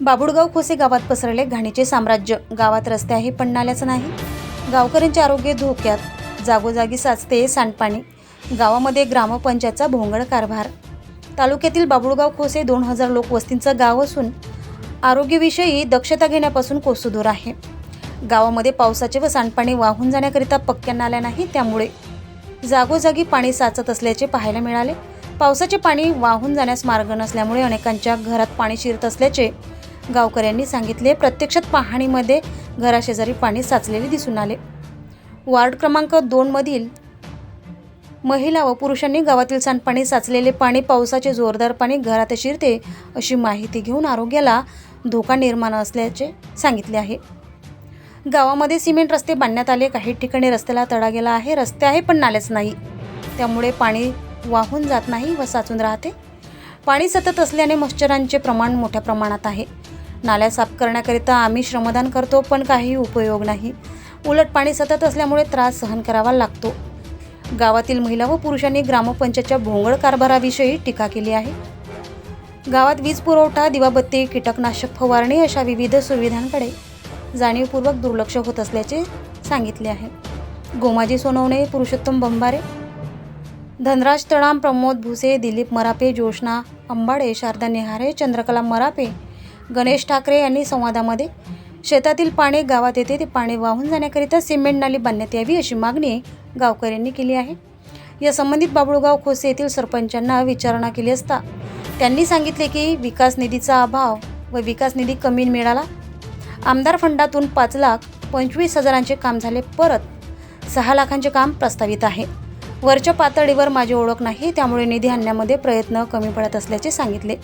बाबुळगाव खोसे गावात पसरले घाणीचे साम्राज्य. गावात रस्ते आहे पण नाल्याचं नाही. गावकऱ्यांचे आरोग्य धोक्यात. जागोजागी साचते सांडपाणी. गावामध्ये ग्रामपंचायतचा भोंगळ कारभार. तालुक्यातील बाबुळगाव खोसे दोन हजार लोकवस्तींचं गाव असून आरोग्यविषयी दक्षता घेण्यापासून कोसुदूर आहे. गावामध्ये पावसाचे व सांडपाणी वाहून जाण्याकरिता पक्क्या नाल्या नाही त्यामुळे जागोजागी पाणी साचत असल्याचे पाहायला मिळाले. पावसाचे पाणी वाहून जाण्यास मार्ग नसल्यामुळे अनेकांच्या घरात पाणी शिरत असल्याचे गावकऱ्यांनी सांगितले. प्रत्यक्षात पाहणीमध्ये घराशेजारी पाणी साचलेले दिसून आले. वार्ड क्रमांक दोनमधील महिला व पुरुषांनी गावातील सांडपाणी साचलेले पाणी पावसाचे जोरदार पाणी घरात शिरते अशी माहिती घेऊन आरोग्याला धोका निर्माण असल्याचे सांगितले आहे. गावामध्ये सिमेंट रस्ते बांधण्यात आले. काही ठिकाणी रस्त्याला तडा गेला आहे. रस्ते आहे पण नालेच नाही. त्यामुळे पाणी वाहून जात नाही व साचून राहते. पाणी सतत असल्याने मच्छरांचे प्रमाण मोठ्या प्रमाणात आहे. नाल्या साफ करण्याकरिता आम्ही श्रमदान करतो पण काही उपयोग नाही. उलट पाणी सतत असल्यामुळे त्रास सहन करावा लागतो. गावातील महिला व पुरुषांनी ग्रामपंचायतच्या भोंगळ कारभाराविषयी टीका केली आहे. गावात वीज पुरवठा दिवाबत्ती कीटकनाशक फवारणी अशा विविध सुविधांकडे जाणीवपूर्वक दुर्लक्ष होत असल्याचे सांगितले आहे. गोमाजी सोनवणे पुरुषोत्तम बंबारे. धनराज तळाम प्रमोद भुसे दिलीप मरापे जोशना अंबाडे शारदा नेहारे चंद्रकला मरापे गणेश ठाकरे यांनी संवादामध्ये शेतातील पाणी गावात येते ते पाणी वाहून जाण्याकरिता सिमेंट नाली बांधण्यात यावी अशी मागणी गावकऱ्यांनी केली आहे. या संबंधित बाबुळगाव खोसे येथील सरपंचांना विचारणा केली असता त्यांनी सांगितले की विकास निधीचा अभाव व विकास निधी कमी मिळाला. आमदार फंडातून पाच लाख पंचवीस हजारांचे काम झाले परत सहा लाखांचे काम प्रस्तावित आहे. वरच्या पातळीवर माझी ओळख नाही त्यामुळे निधी आणण्यामध्ये प्रयत्न कमी पडत असल्याचे सांगितले.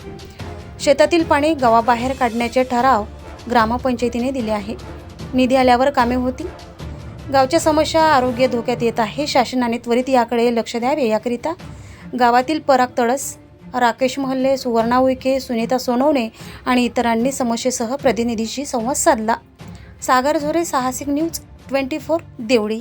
शेतातील पाणी गावाबाहेर काढण्याचे ठराव ग्रामपंचायतीने दिले आहे. निधी आल्यावर कामे होतील. गावच्या समस्या आरोग्य धोक्यात येत आहे. शासनाने त्वरित याकडे लक्ष द्यावे. याकरिता गावातील पराग तळस राकेश महल्ले सुवर्णा उईके सुनीता सोनवणे आणि इतरांनी समस्येसह प्रतिनिधीशी संवाद साधला. सागर झोरे साहसिक न्यूज ट्वेंटी फोर देवळी.